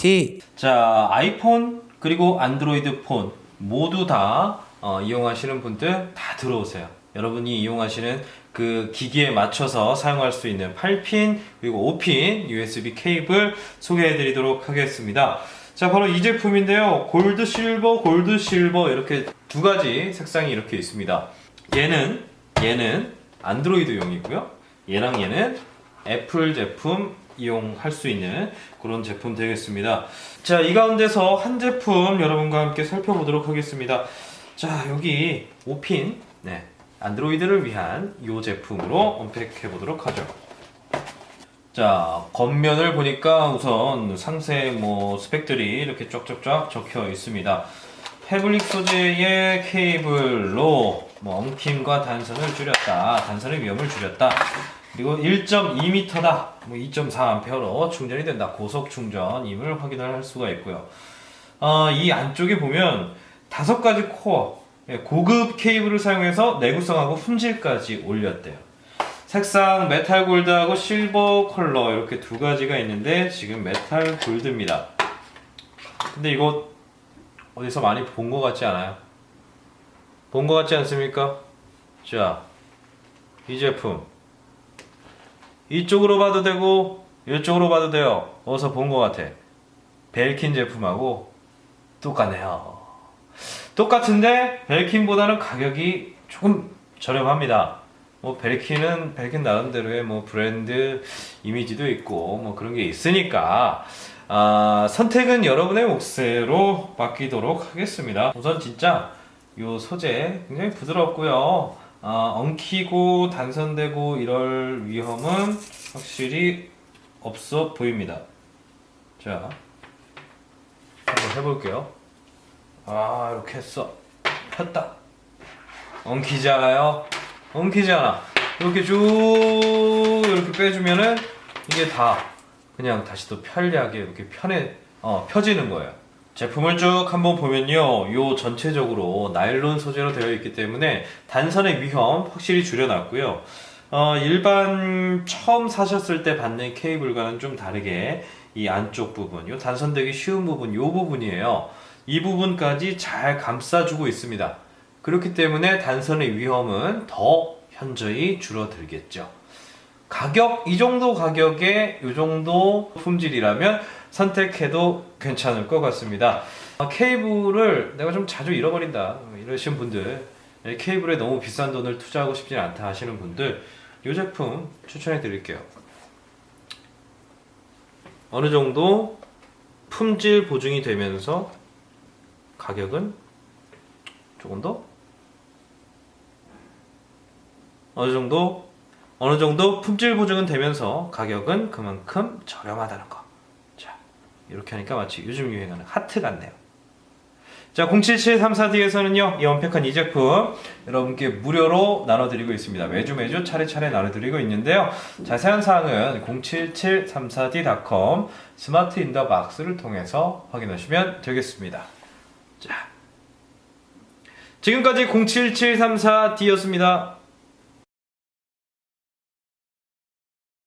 T 자, 아이폰 그리고 안드로이드 폰 모두 다 어, 이용하시는 분들 다 들어오세요. 여러분이 이용하시는 그 기기에 맞춰서 사용할 수 있는 8핀 그리고 5핀 USB 케이블 소개해 드리도록 하겠습니다. 자, 바로 이 제품인데요. 골드 실버, 골드 실버 이렇게 두 가지 색상이 이렇게 있습니다. 얘는 얘는 안드로이드용이고요. 얘랑 얘는 애플 제품 이용할 수 있는 그런 제품 되겠습니다. 자, 이 가운데서 한 제품 여러분과 함께 살펴보도록 하겠습니다. 자, 여기 5핀, 네, 안드로이드를 위한 이 제품으로 언팩해 보도록 하죠. 자, 겉면을 보니까 우선 상세 뭐 스펙들이 이렇게 쫙쫙쫙 적혀 있습니다. 패블릭 소재의 케이블로 뭐 엉킴과 단선을 줄였다. 단선의 위험을 줄였다. 그리고 1.2m다. 뭐 2.4A로 충전이 된다. 고속 충전임을 확인을 할 수가 있고요. 어, 이 안쪽에 보면 다섯 가지 코어, 예, 고급 케이블을 사용해서 내구성하고 품질까지 올렸대요. 색상 메탈 골드하고 실버 컬러 이렇게 두 가지가 있는데 지금 메탈 골드입니다. 근데 이거 어디서 많이 본 것 같지 않아요? 본 것 같지 않습니까? 자, 이 제품 이쪽으로 봐도 되고 이쪽으로 봐도 돼요. 어디서 본 것 같아. 벨킨 제품하고 똑같네요. 똑같은데 벨킨보다는 가격이 조금 저렴합니다. 뭐 벨킨은 벨킨 나름대로의 뭐 브랜드 이미지도 있고 뭐 그런 게 있으니까 아, 선택은 여러분의 몫으로 맡기도록 하겠습니다. 우선 진짜 요 소재 굉장히 부드럽고요. 아, 엉키고 단선되고 이럴 위험은 확실히 없어 보입니다. 자, 한번 해볼게요. 아, 이렇게 했어. 않아요? 엉키지 않아. 이렇게 쭉 이렇게 빼주면은 이게 다 그냥 다시 또 편리하게 이렇게 편해 어, 펴지는 거예요. 제품을 쭉 한번 보면요, 요 전체적으로 나일론 소재로 되어 있기 때문에 단선의 위험 확실히 줄여놨고요. 어, 일반 처음 사셨을 때 받는 케이블과는 좀 다르게 이 안쪽 부분, 요 단선되기 쉬운 부분, 요 부분이에요. 이 부분까지 잘 감싸주고 있습니다. 그렇기 때문에 단선의 위험은 더 현저히 줄어들겠죠. 가격 이 정도 가격에 이 정도 품질이라면 선택해도 괜찮을 것 같습니다. 아, 케이블을 내가 좀 자주 잃어버린다 이러시는 분들 예, 케이블에 너무 비싼 돈을 투자하고 싶지 않다 하시는 분들 이 제품 추천해 드릴게요. 어느 정도 품질 보증이 되면서 가격은 조금 더 어느 정도 어느 정도 품질 보증은 되면서 가격은 그만큼 저렴하다는 거. 자, 이렇게 하니까 마치 요즘 유행하는 하트 같네요. 자, 07734D에서는요, 이 언팩한 이 제품 여러분께 무료로 나눠드리고 있습니다. 매주 매주 차례차례 나눠드리고 있는데요. 자세한 사항은 07734D.com 스마트 인더 박스를 통해서 확인하시면 되겠습니다. 자, 지금까지 07734D였습니다.